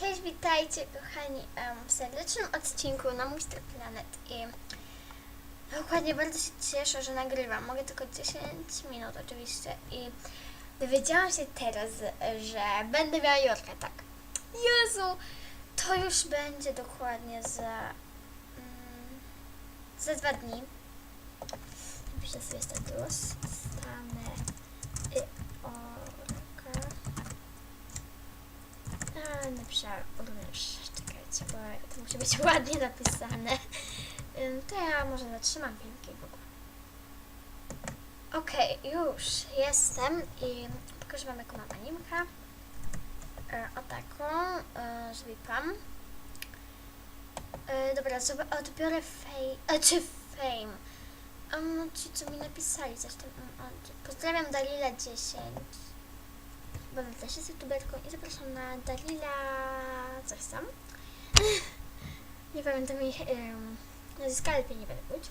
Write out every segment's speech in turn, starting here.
Cześć, witajcie kochani w serdecznym odcinku na mój Planet i dokładnie bardzo się cieszę, że nagrywam. Mogę tylko 10 minut oczywiście i dowiedziałam się teraz, że będę miała Jorka, tak. Jezu, to już będzie dokładnie za mm, za dwa dni. Napiszę sobie status. Stanę y, orka. A, napisałam również, czekajcie, bo to musi być ładnie napisane. To ja może zatrzymam filmiki w ogóle. Okej, już jestem i pokażę wam jaką mam animkę. E, o taką, e, z VIPem. E, dobra, odbiorę fame, e, czy fame. Um, ci co mi napisali coś tam. Pozdrawiam Dalila 10. Bo też jest youtuberką i zapraszam na Dalila coś tam. nie pamiętam ich um, nazwiska, nie będę mówić.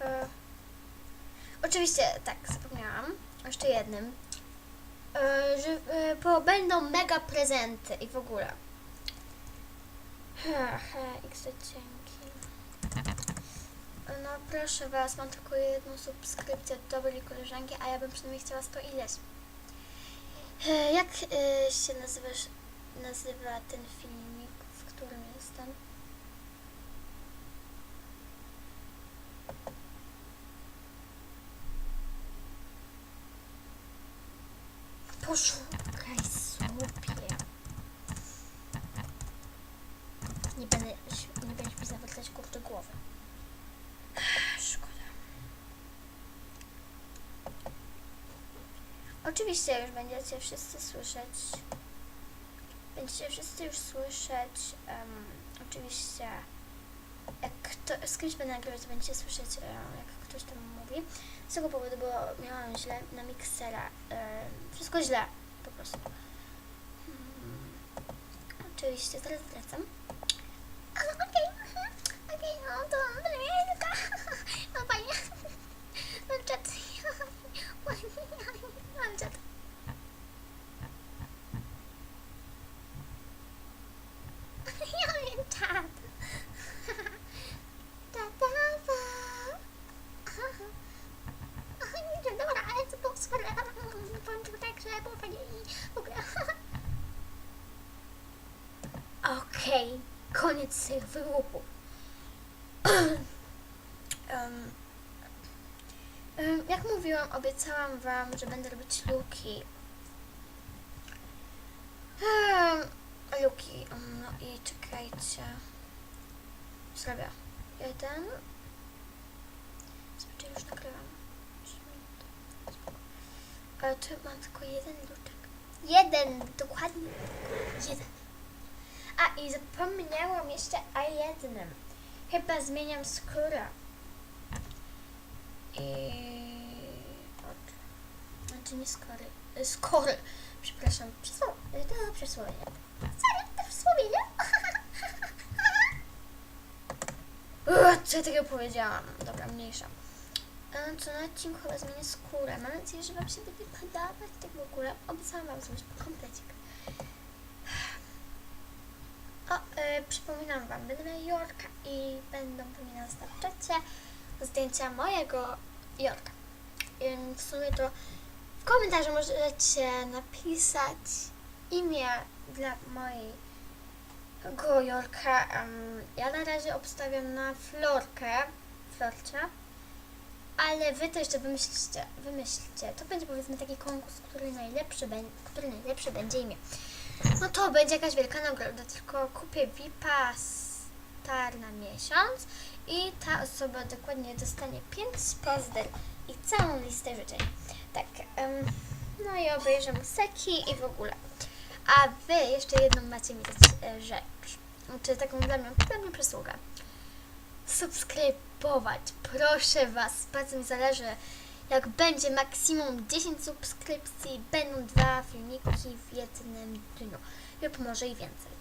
E, Oczywiście, tak, zapomniałam. O Jeszcze jednym. E, że e, bo będą mega prezenty i w ogóle. Ha, ha, x dzięki. No proszę was, mam tylko jedną subskrypcję od dobrej koleżanki, a ja bym przynajmniej chciała 100 ileś. E, Jak e, się nazywasz, nazywa ten filmik, w którym jestem? Poszukaj sobie. Nie będę, nie będziesz mi zawracać kurczę głowy. Szkoda. Oczywiście już będziecie wszyscy słyszeć. Będziecie wszyscy już słyszeć. em, oczywiście jak kto, z kimś będę nagrywać, to będziecie słyszeć jak ktoś tam mówi. Z tego powodu, bo miałam źle na miksera. wszystko źle po prostu. Hmm. Oczywiście, teraz wracam. Okej, mhm, okej, no to. No fajnie. Mam czat. Mam czat. Ja wiem czat. Ta, ta, ta. Oj, Dobra, ale to było super. Powiem tylko tak, że było fajnie i w ogóle. Okej, koniec tych wyłupów. um, jak mówiłam, obiecałam wam, że będę robić luki. Luki, um, no i czekajcie. Zrobię. Jeden. Zobaczę, już nagrywam. Ale tu mam tylko jeden luczek. Jeden, dokładnie. Jeden. A i zapomniałam jeszcze o jednym. Chyba zmieniam skórę. I... Od... Znaczy nie skory. y, Skory. Przepraszam. Przysło... y, To przysłowienie. Sorry, to przysłowienie. Uch, Co ja takiego powiedziałam? Dobra, mniejsza. E, Co na odcinku chyba zmienię skórę. Mam nadzieję, że Wam się będzie podobać tak w ogóle. Obiecałam Wam zrobić komplecik. O, e, przypominam Wam, będę miała Jorka i będą pewnie na Snapchacie zdjęcia mojego Jorka. W sumie to w komentarzu możecie napisać imię dla mojego Jorka. Ja na razie obstawiam na Florkę, Florcie, ale Wy to jeszcze wymyślcie. To będzie powiedzmy taki konkurs, który najlepszy, który najlepszy będzie imię. No to będzie jakaś wielka nagroda, tylko kupię VIPa na miesiąc i ta osoba dokładnie dostanie 5 pozder i całą listę życzeń. Tak, em, no i obejrzę museki i w ogóle. A wy jeszcze jedną macie mi dać e, rzecz, czy taką dla mnie, dla mnie przysługę. Subskrybować, proszę was, bardzo mi zależy. Jak będzie maksimum 10 subskrypcji, będą dwa filmiki w jednym dniu lub może i więcej.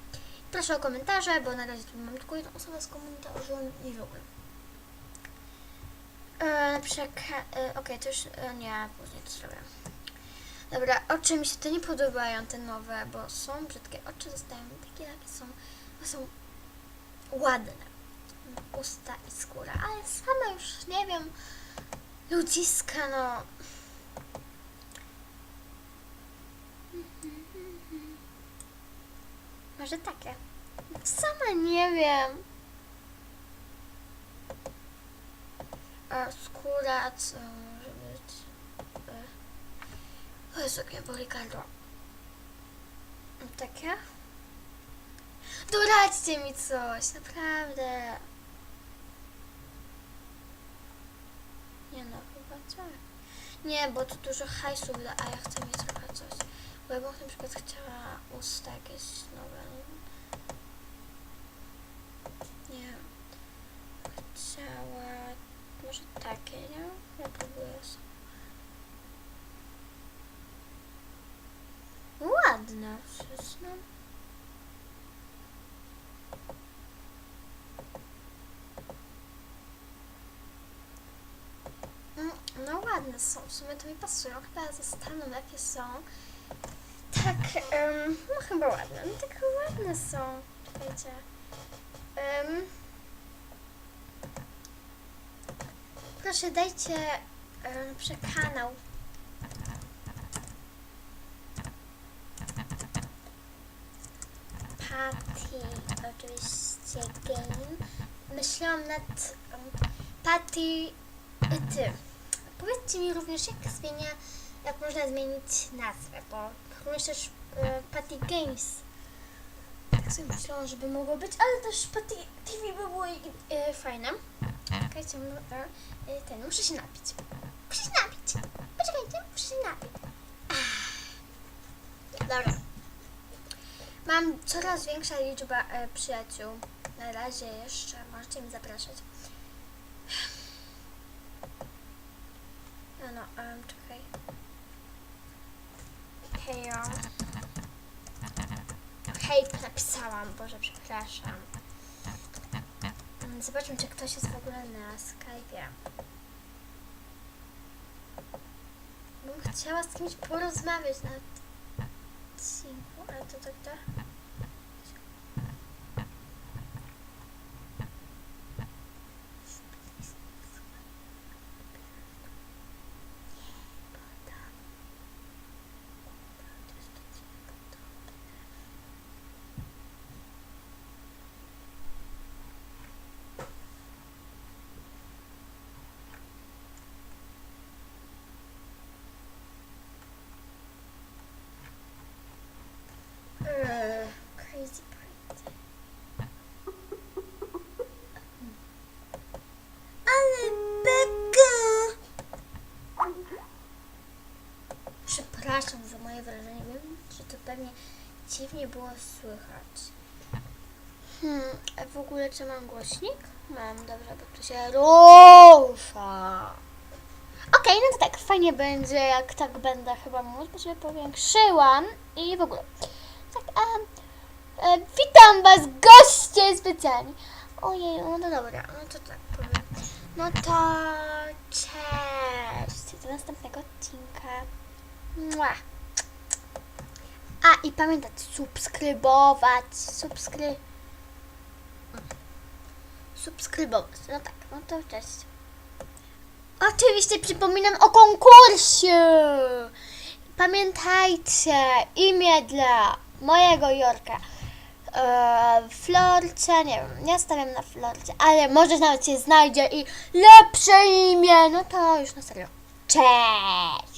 Proszę o komentarze, bo na razie tu mam tylko jedną osobę z komentarzem i w ogóle. E, e, to już, e, nie, później to zrobię. Dobra, oczy mi się to nie podobają, te nowe, bo są brzydkie. Oczy zostają takie, jakie są, bo są ładne. Usta i skóra, ale sama już nie wiem, ludziska, no. Może takie. Sama nie wiem. A skóra, co może być? E, O Jezu, jak mnie boli gardło. Takie? Doradźcie mi coś, naprawdę. Nie no, chyba tak. Nie, bo to dużo hajsu a ja chcę mieć trochę coś. Bo ja bym na przykład chciała usta jakieś nowe. Nie wiem. Chciała... Może takie, nie? Ja próbuję sobie. Ładne wszystko. Mm, No ładne są, w sumie to mi pasują. Chyba zastanę jakie są. Tak, em, no chyba ładne. No tak ładne są. Czekajcie. Um, proszę dajcie um, przy kanał. Patty, oczywiście game. Myślałam nad um, Patty y, ty. Powiedzcie mi również, jak zmienia, jak można zmienić nazwę, bo również też e, Patty Games. Tak sobie myślałam, żeby mogło być, ale też TV by było e, fajne. Czekajcie, e, ten, muszę się napić. Muszę się napić. Poczekajcie, muszę się napić. Dobra. Mam coraz większa liczba e, przyjaciół. Na razie jeszcze możecie mi zapraszać. No, no, um, czekaj. Hejo. Hej, napisałam, Boże, przepraszam. Zobaczmy, czy ktoś jest w ogóle na Skype'ie. Bym chciała z kimś porozmawiać na odcinku, ale to tak to... Ugh, crazy crazy. Ale beka! Przepraszam za moje wrażenie. Wiem, że to pewnie dziwnie było słychać. Hmm, a w ogóle czy mam głośnik? Mam, dobrze, bo to się rusza. Okej, no to tak, fajnie będzie, jak tak będę chyba mówić, bo sobie powiększyłam i w ogóle. Tak, a, e, witam Was, goście specjalni. Ojej, no to dobra, no to tak powiem. No to cześć, do następnego odcinka. Mua. A i pamiętać, subskrybować, subskry... Subskrybować, no tak, no to cześć. Oczywiście przypominam o konkursie. Pamiętajcie, imię dla mojego Jorka. Eee, Florce, nie wiem, nie stawiam na Florce, ale może nawet się znajdzie i lepsze imię. No to już na serio. Cześć!